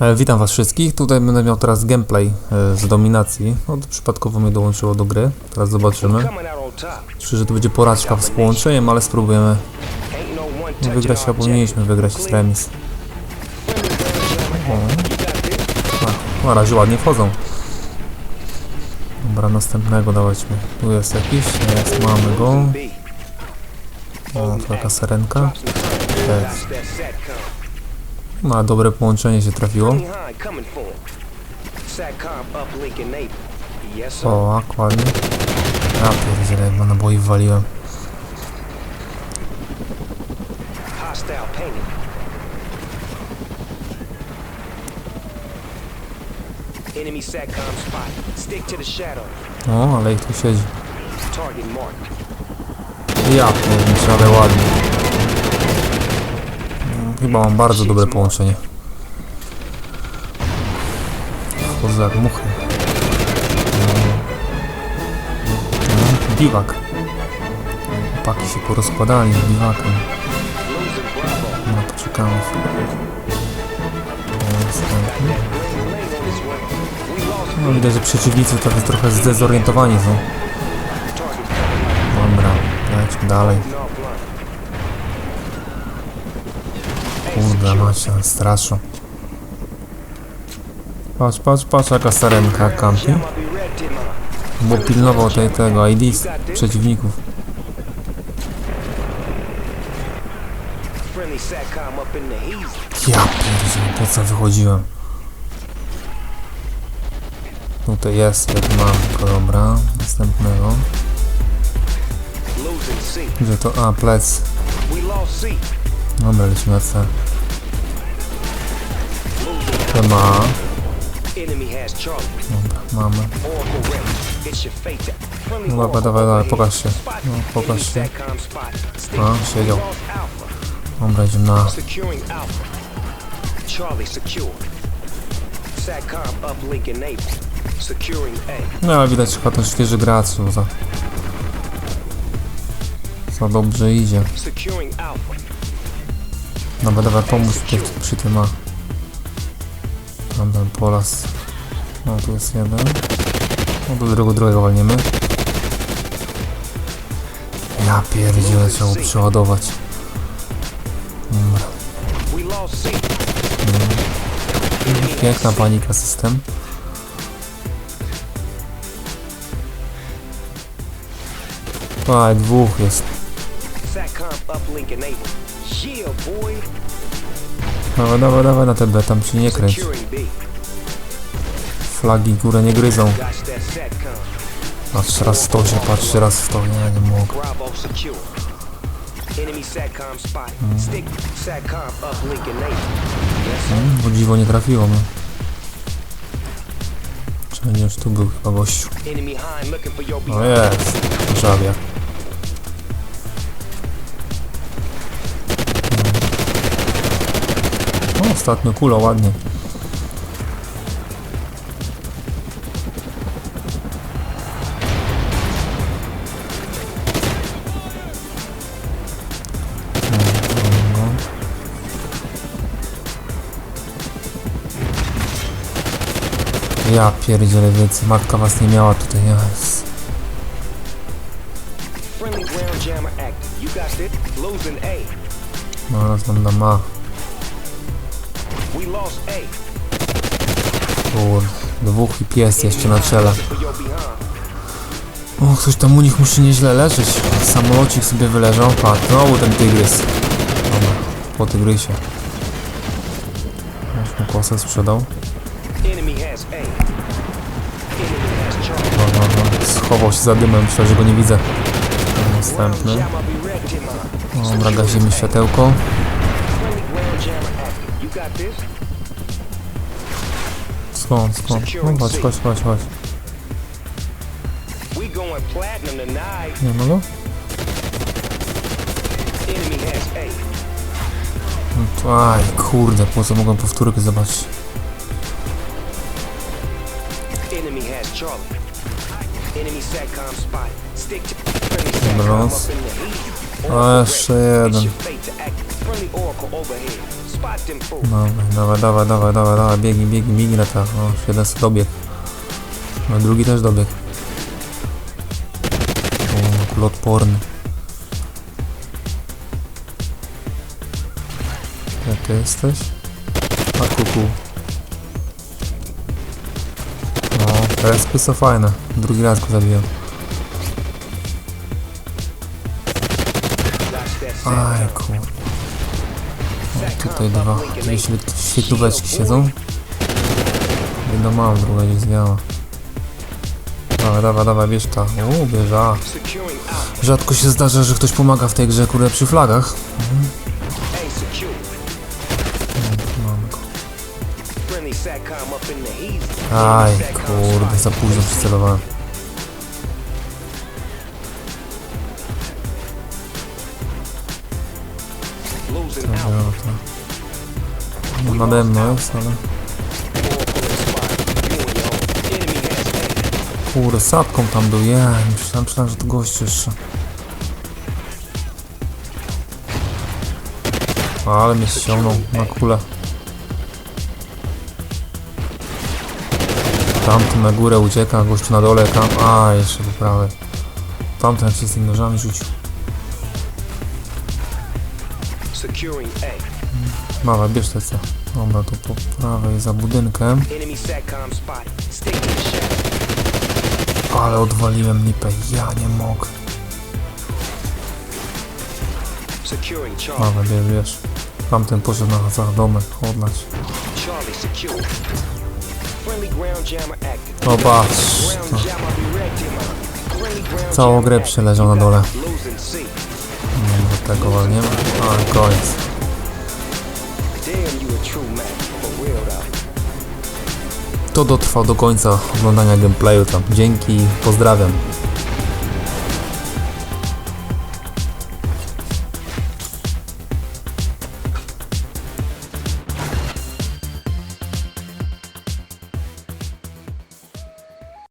E, Witam was wszystkich, tutaj będę miał teraz gameplay e, z dominacji. No, przypadkowo mnie dołączyło do gry, teraz zobaczymy. Myślę, że to będzie porażka z połączeniem, ale spróbujemy touch wygrać, a powinniśmy wygrać z remis. A, na razie ładnie wchodzą. Dobra, następnego dawać mi. Tu jest jakiś, jest, mamy go. O, taka serenka. Ma dobre połączenie się trafiło. O, akładnie. Ja pierdzielę, bo naboi waliłem. O, ale ich tu siedzi. Ja pierdzielę, ale ładnie. Chyba mam bardzo dobre połączenie. Wchodzę jak muchy. Biwak. Chłopaki się porozkładali z biwakiem. No, poczekamy No, widać, że przeciwnicy trochę, trochę zdezorientowani są. Dobra, lećmy dalej. Kurde, macie, straszą. Patrz, patrz, patrz, jaka sarenka kampi. Bo pilnował tej, tego ID przeciwników. Ja pierdzielę, po co wychodziłem? Tutaj jest, jak mam go, dobra. Następnego. Gdzie to? A, plec. Dobra, lecimy na C. To ma. Dobra, mamy. No dobra, dawaj, dawaj, pokaż się. No, pokaż się. A, siedział. Dobra, idziemy na... No, widać chyba ten świeży gracz, za... Za dobrze idzie. Securing Alpha. Dobra, dawaj, pomóż przy, przy tym A. Tam ten polas. No, tu jest jeden. No, do drugiego, drugiego walniemy. Ja pierdzielę, trzeba przeładować. Dobra. Lost C. Piękna panika system. Aj, dwóch jest. Yeah, boy. Dawaj, dawaj, dawaj na ten B, tam ci nie kręć. Flagi górę nie gryzą. Patrz raz w to się, patrzy raz w to, nie, mogę. Mm. Bo dziwo nie trafiło mnie. Czy nie już tu był chyba gościu. No behind. jest, żabia. Ostatnio kula, ładnie. Ja pierdzielę więcej, matka was nie miała tutaj, A. No, raz da ma. Kur, dwóch i pies jeszcze na czele. O, ktoś tam u nich musi nieźle leżeć. Samolocik sobie wyleżał. Patrz, znowu ten tygrys. Dobra, po tygrysie. Już mu kosę sprzedał. No, no, no. Schował się za dymem, myślę, że go nie widzę. Następny. Dobra, gazimy światełko. Skąd, skąd? No chodź, chodź, chodź, chodź. Nie ma go? No to, aj, kurde, po co mogłem powtórkę zobaczyć? Heat. A, jeszcze jeden. Them fools. Dawaj, dawaj, dawaj, dawaj, dawaj, biegnij, biegnij, biegnij na tak. O, jeden sobie dobiegł. No drugi też dobiegł. O, kulotporny. Jak ty jesteś? A kuku. No, respy są fajne. Drugi raz go zabiłem. Aj, SATCOM. Tutaj dwa. Dwie świet- świetlóweczki siedzą. Jedna mała, druga gdzieś zwiała. Dawaj, dawaj, dawaj, bierz ta. O, bierz, a. Securing Alpha. Rzadko się zdarza, że ktoś pomaga w tej grze, kurde, przy flagach. Heat. Aj, kurde, za późno przycelowałem. No to... No, nade mną jest, ale... Kurde, sadką tam był, ja myślałem, myślałem, że to gość jeszcze. Ale mnie ściągnął na kulę. Tamten na górę ucieka, gościu na dole, tam... A, jeszcze po prawej. Tamten się z tymi nożami rzucił. Securing A. Mała, bierz te co. Dobra, to po prawej za budynkiem. Enemy SATCOM spotted. Stay in the shadow. Ale odwaliłem nipę, ja nie mogę. Securing Charlie. Mała, bierz, bierz. Tamten poszedł na za domek, odlać. Charlie secure. Friendly ground jammer active. O, patrz. Ground To jammer directed. Friendly ground Całą grę przeleżał na dole. True man. For real though. To dotrwał do końca oglądania gameplayu tam. Dzięki, pozdrawiam.